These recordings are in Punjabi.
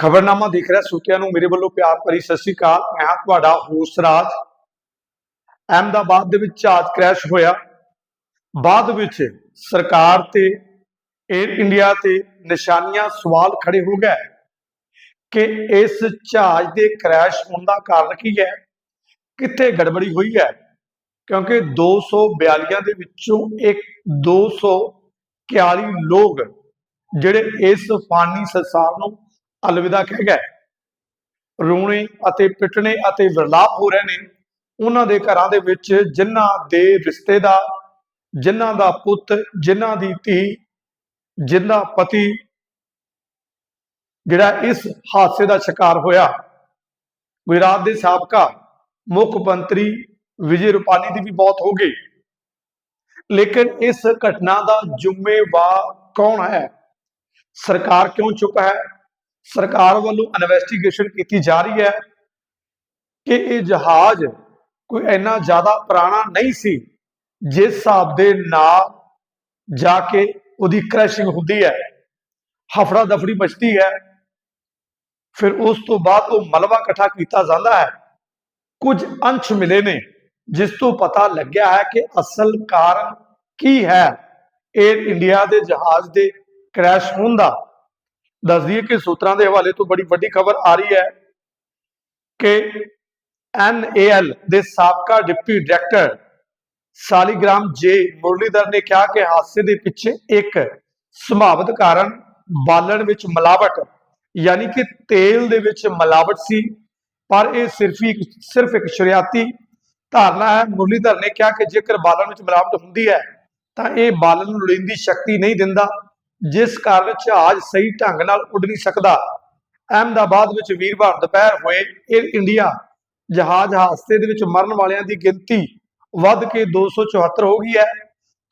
ਖਬਰਨਾਮਾ ਦੇਖ ਰਿਹਾ, ਸੁਤਿਆਂ ਨੂੰ ਮੇਰੇ ਵੱਲੋਂ ਪਿਆਰ ਭਰੀ ਸਤਿ ਸ਼੍ਰੀ ਅਕਾਲ। ਮੈਂ ਹਾਂ ਤੁਹਾਡਾ ਹੋਸਟ ਰਾਜ। ਅਹਿਮਦਾਬਾਦ ਦੇ ਵਿੱਚ ਜਹਾਜ਼ ਕ੍ਰੈਸ਼ ਹੋਇਆ। ਬਾਅਦ ਵਿੱਚ ਸਰਕਾਰ ਤੇ 에ਅਰ ਇੰਡੀਆ ਤੇ ਨਿਸ਼ਾਨੀਆਂ ਸਵਾਲ ਖੜੇ ਹੋ ਗਏ ਕਿ ਇਸ ਜਹਾਜ਼ ਦੇ ਕ੍ਰੈਸ਼ ਹੋਣ ਦਾ ਕਾਰਨ ਕੀ ਹੈ, ਕਿੱਥੇ ਗੜਬੜੀ ਹੋਈ ਹੈ? ਕਿਉਂਕਿ 242 ਦੇ ਵਿੱਚੋਂ ਇੱਕ 241 ਲੋਕ ਜਿਹੜੇ ਇਸ ਫਾਨੀ ਸੰਸਾਰ ਨੂੰ ਅਲਵਿਦਾ ਕਹਿ ਗਏ ਰੋਣੇ ਅਤੇ ਪਿਟਣੇ ਅਤੇ ਵਿਰਲਾਪ ਹੋ ਰਹੇ ਨੇ, ਉਹਨਾਂ ਦੇ ਘਰਾਂ ਦੇ ਵਿੱਚ ਜਿਨ੍ਹਾਂ ਦੇ ਰਿਸ਼ਤੇਦਾਰ ਜਿਨ੍ਹਾਂ ਦਾ ਪੁੱਤ ਜਿਨ੍ਹਾਂ ਦੀ ਧੀ ਜਿਨ੍ਹਾਂ ਪਤੀ, ਜਿਹੜਾ ਇਸ ਹਾਦਸੇ ਦਾ ਸ਼ਿਕਾਰ ਹੋਇਆ, ਗੁਜਰਾਤ ਦੇ ਸਾਬਕਾ ਮੁੱਖ ਮੰਤਰੀ ਵਿਜੇ ਰੂਪਾਨੀ ਦੀ ਵੀ ਮੌਤ ਹੋ ਗਈ। ਲੇਕਿਨ ਇਸ ਘਟਨਾ ਦਾ ਜ਼ਿੰਮੇਵਾਰ ਕੌਣ ਹੈ? ਸਰਕਾਰ ਕਿਉਂ ਚੁੱਪ ਹੈ? ਸਰਕਾਰ ਵੱਲੋਂ ਇਨਵੈਸਟੀਗੇਸ਼ਨ ਕੀਤੀ ਜਾ ਰਹੀ ਹੈ ਕਿ ਇਹ ਜਹਾਜ਼ ਕੋਈ ਇੰਨਾ ਜ਼ਿਆਦਾ ਪੁਰਾਣਾ ਨਹੀਂ ਸੀ, ਜਿਸ ਹਿਸਾਬ ਦੇ ਨਾਲ ਜਾ ਕੇ ਉਹਦੀ ਕ੍ਰੈਸ਼ਿੰਗ ਹੁੰਦੀ ਹੈ, ਹਫੜਾ ਦਫੜੀ ਮਚਦੀ ਹੈ, ਫਿਰ ਉਸ ਤੋਂ ਬਾਅਦ ਉਹ ਮਲਵਾ ਇਕੱਠਾ ਕੀਤਾ ਜਾਂਦਾ ਹੈ। ਕੁਝ ਅੰਸ਼ ਮਿਲੇ ਨੇ, ਜਿਸ ਤੋਂ ਪਤਾ ਲੱਗਿਆ ਹੈ ਕਿ ਅਸਲ ਕਾਰਨ ਕੀ ਹੈ 에ਅਰ ਇੰਡੀਆ ਦੇ ਜਹਾਜ਼ ਦੇ ਕ੍ਰੈਸ਼ ਹੋਣ ਦਾ। ਦੱਸ ਦਈਏ ਕਿ ਸੂਤਰਾਂ ਦੇ ਹਵਾਲੇ ਤੋਂ ਬੜੀ ਵੱਡੀ ਖਬਰ ਆ ਰਹੀ ਹੈ ਕਿ ਐਨਏਐਲ ਦੇ ਸਾਬਕਾ ਡਿਪਟੀ ਡਾਇਰੈਕਟਰ ਸਾਲੀਗ੍ਰਾਮ ਜੇ ਮੁਰਲੀਧਰ ਨੇ ਕਿਹਾ ਕਿ ਹਾਦਸੇ ਦੇ ਪਿੱਛੇ ਇੱਕ ਸੰਭਾਵਿਤ ਕਾਰਨ ਬਾਲਣ ਵਿੱਚ ਮਿਲਾਵਟ, ਯਾਨੀ ਕਿ ਤੇਲ ਦੇ ਵਿੱਚ ਮਿਲਾਵਟ ਸੀ, ਪਰ ਇਹ ਸਿਰਫ ਇੱਕ ਸਿਰਫ ਇੱਕ ਸ਼ੁਰੂਆਤੀ ਧਾਰਨਾ ਹੈ। ਮੁਰਲੀਧਰ ਨੇ ਕਿਹਾ ਕਿ ਜੇਕਰ ਬਾਲਣ ਵਿੱਚ ਮਿਲਾਵਟ ਹੁੰਦੀ ਹੈ, ਤਾਂ ਇਹ ਬਾਲਣ ਨੂੰ ਲੋੜੀਂਦੀ ਸ਼ਕਤੀ ਨਹੀਂ ਦਿੰਦਾ। ਜਿਸ ਕਾਰਨ ਜਹਾਜ਼ ਸਹੀ ਢੰਗ ਨਾਲ ਉੱਡ ਨਹੀਂ ਸਕਦਾ। ਅਹਿਮਦਾਬਾਦ ਵਿੱਚ ਵੀਰਵਾਰ ਦੁਪਹਿਰ ਹੋਏ 에ਅਰ ਇੰਡੀਆ ਜਹਾਜ਼ ਹਾਦਸੇ ਦੇ ਵਿੱਚ ਮਰਨ ਵਾਲਿਆਂ ਦੀ ਗਿਣਤੀ ਵੱਧ ਕੇ 274 ਹੋ ਗਈ ਹੈ।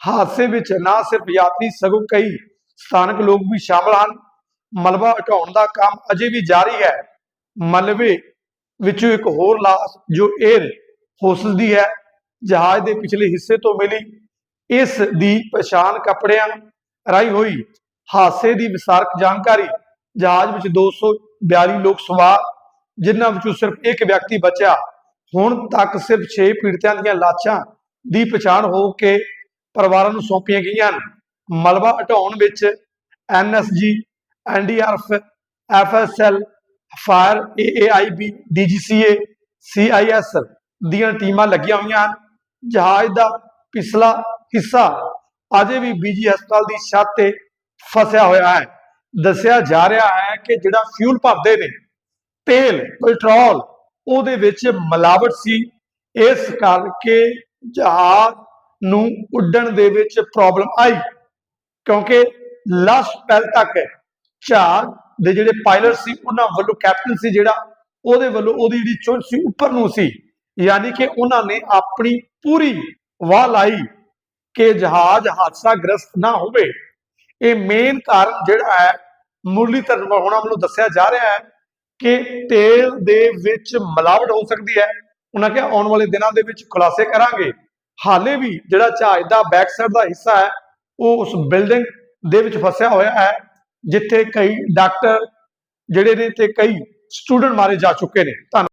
ਹਾਦਸੇ ਵਿੱਚ ਨਾ ਸਿਰਫ ਯਾਤਰੀ, ਸਗੋਂ ਕਈ ਸਥਾਨਕ ਲੋਕ ਵੀ ਸ਼ਾਮਲ ਹਨ। ਮਲਬਾ ਹਟਾਉਣ ਦਾ ਕੰਮ ਅਜੇ ਵੀ ਜਾਰੀ ਹੈ। ਮਲਬੇ ਵਿੱਚੋਂ ਇੱਕ ਹੋਰ ਲਾਸ਼, ਜੋ 에ਅਰ ਹੋਸਸ ਦੀ ਹੈ, ਜਹਾਜ਼ ਦੇ ਪਿਛਲੇ ਹਿੱਸੇ ਤੋਂ ਮਿਲੀ। ਇਸ ਦੀ ਪਛਾਣ ਕੱਪੜਿਆਂ ਰਾਈ ਹੋਈ। ਹਾਦਸੇ ਦੀ ਵਿਸਾਰਕ ਜਾਣਕਾਰੀ, ਜਹਾਜ਼ ਵਿੱਚ 242 ਲੋਕ ਸਵਾਰ, ਜਿਨ੍ਹਾਂ ਵਿੱਚੋਂ ਸਿਰਫ ਇੱਕ ਵਿਅਕਤੀ ਬਚਿਆ। ਹੁਣ ਤੱਕ ਸਿਰਫ 6 ਪੀੜਤਾਂ ਦੀਆਂ ਲਾਸ਼ਾਂ ਦੀ ਪਛਾਣ ਹੋ ਕੇ ਪਰਿਵਾਰਾਂ ਨੂੰ ਸੌਂਪੀਆਂ ਗਈਆਂ ਹਨ। ਮਲਬਾ ਹਟਾਉਣ ਵਿੱਚ NSG NDRF FSL fire AAIB DGCA CIS ਦੀਆਂ ਟੀਮਾਂ ਲੱਗੀਆਂ ਹੋਈਆਂ ਹਨ। ਜਹਾਜ਼ ਦਾ ਪਿਛਲਾ ਹਿੱਸਾ ਅਜੇ ਵੀ ਬੀਜੀ ਹਸਪਤਾਲ ਦੀ ਛੱਤ ਤੇ ਫਸਿਆ ਹੋਇਆ ਹੈ। ਦੱਸਿਆ ਜਾ ਰਿਹਾ ਹੈ ਕਿ ਜਿਹੜਾ ਫਿਊਲ ਭਰਦੇ ਨੇ, ਤੇਲ ਪੈਟਰੋਲ ਉਹਦੇ ਵਿੱਚ ਮਿਲਾਵਟ ਸੀ। ਇਸ ਕਰਕੇ ਜਹਾਜ਼ ਨੂੰ ਉੱਡਣ ਦੇ ਵਿੱਚ ਪ੍ਰੋਬਲਮ ਆਈ, ਕਿਉਂਕਿ ਲਾਸਟ ਪੈਲ ਤੱਕ ਜਹਾਜ਼ ਦੇ ਜਿਹੜੇ ਪਾਇਲਟ ਸੀ, ਉਹਨਾਂ ਵੱਲੋਂ ਕੈਪਟਨ ਸੀ ਜਿਹੜਾ, ਉਹਦੇ ਵੱਲੋਂ ਉਹਦੀ ਜਿਹੜੀ ਚੁੰਝ ਸੀ, ਉੱਪਰ ਨੂੰ ਸੀ। ਯਾਨੀ ਕਿ ਉਹਨਾਂ ਨੇ ਆਪਣੀ ਪੂਰੀ ਵਾਹ ਲਾਈ। ਕਿ ਜਹਾਜ਼ ਹਾਦਸਾ ਗ੍ਰਸਤ ਨਾ ਹੋਵੇ। ਇਹ ਮੇਨ ਕਾਰਨ ਜਿਹੜਾ ਹੈ ਮੁਰਲੀ ਧਰਮ ਹੋਣਾ ਵੱਲੋਂ ਦੱਸਿਆ ਜਾ ਰਿਹਾ ਹੈ ਕਿ ਤੇਲ ਦੇ ਵਿੱਚ ਮਿਲਾਵਟ ਹੋ ਸਕਦੀ ਹੈ। ਉਹਨਾਂ ਕਿਹਾ, ਆਉਣ ਵਾਲੇ ਦਿਨਾਂ ਦੇ ਵਿੱਚ ਖੁਲਾਸੇ ਕਰਾਂਗੇ। ਹਾਲੇ ਵੀ ਜਿਹੜਾ ਜਹਾਜ਼ ਦਾ ਬੈਕ ਸਾਈਡ ਦਾ ਹਿੱਸਾ ਹੈ, ਉਹ ਉਸ ਬਿਲਡਿੰਗ ਦੇ ਵਿੱਚ ਫਸਿਆ ਹੋਇਆ ਹੈ, ਜਿੱਥੇ ਕਈ ਡਾਕਟਰ ਜਿਹੜੇ ਨੇ ਤੇ ਕਈ ਸਟੂਡੈਂਟ ਮਾਰੇ ਜਾ ਚੁੱਕੇ ਨੇ। ਧੰਨਵਾਦ।